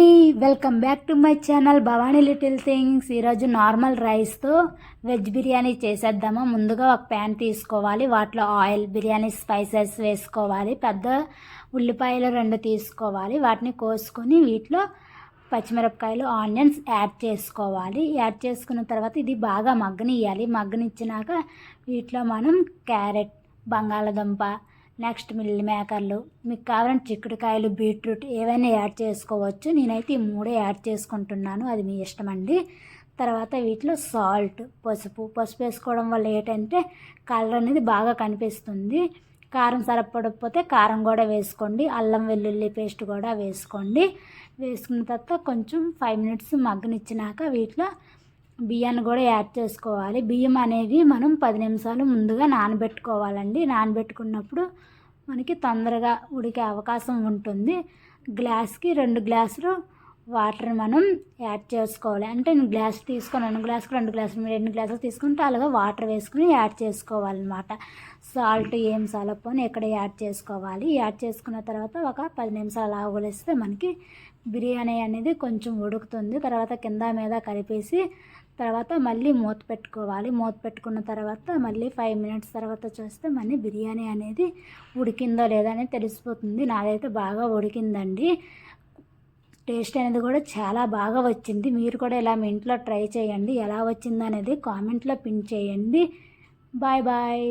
అండి welcome back to my channel Bhavani little things. ఈరోజు normal రైస్తో వెజ్ బిర్యానీ చేసేద్దాము? ముందుగా ఒక ప్యాన్ తీసుకోవాలి వాటిలో ఆయిల్ బిర్యానీ స్పైసెస్ వేసుకోవాలి పెద్ద ఉల్లిపాయలు రెండు తీసుకోవాలి వాటిని కోసుకొని వీటిలో పచ్చిమిరపకాయలు ఆనియన్స్ యాడ్ చేసుకోవాలి. యాడ్ చేసుకున్న తర్వాత ఇది బాగా మగ్గనియ్యాలి. మగ్గనిచ్చినాక వీటిలో మనం క్యారెట్ బంగాళదుంప నెక్స్ట్ మిల్ మేకర్లు. మీకు కావాలంటే చిక్కుడుకాయలు బీట్రూట్ ఏవైనా యాడ్ చేసుకోవచ్చు. నేనైతే ఈ మూడే యాడ్ చేసుకుంటున్నాను. అది మీ ఇష్టం అండి. తర్వాత వీటిలో సాల్ట్ పసుపు. పసుపు వేసుకోవడం వల్ల ఏంటంటే కలర్ అనేది బాగా కనిపిస్తుంది. కారం సరిపడకపోతే కారం కూడా వేసుకోండి. అల్లం వెల్లుల్లి పేస్ట్ కూడా వేసుకోండి. వేసుకున్న తర్వాత కొంచెం ఫైవ్ మినిట్స్ మగ్గనిచ్చినాక వీటిలో బియ్యాన్ని కూడా యాడ్ చేసుకోవాలి. బియ్యం అనేది మనం పది నిమిషాలు ముందుగా నానబెట్టుకోవాలండి. నానబెట్టుకున్నప్పుడు మనకి తొందరగా ఉడికే అవకాశం ఉంటుంది. గ్లాస్కి రెండు గ్లాసులు వాటర్ మనం యాడ్ చేసుకోవాలి. అంటే నేను గ్లాస్ తీసుకొని రెండు గ్లాసులు రెండు గ్లాసులు రెండు గ్లాసులు తీసుకుంటే అలాగే వాటర్ వేసుకుని యాడ్ చేసుకోవాలన్నమాట. సాల్ట్ ఏం సలపని ఎక్కడ యాడ్ చేసుకోవాలి. యాడ్ చేసుకున్న తర్వాత ఒక పది నిమిషాలు ఆగులేస్తే మనకి బిర్యానీ అనేది కొంచెం ఉడుకుతుంది. తర్వాత కింద మీద కలిపేసి తర్వాత మళ్ళీ మూత పెట్టుకోవాలి. మూత పెట్టుకున్న తర్వాత మళ్ళీ ఫైవ్ మినిట్స్ తర్వాత చూస్తే మళ్ళీ బిర్యానీ అనేది ఉడికిందో లేదో అనేది తెలిసిపోతుంది. నాదైతే బాగా ఉడికిందండి. టేస్ట్ అనేది కూడా చాలా బాగా వచ్చింది. మీరు కూడా ఇలా మీ ఇంట్లో ట్రై చేయండి. ఎలా వచ్చింది అనేది కామెంట్లో పిన్ చేయండి. Bye bye.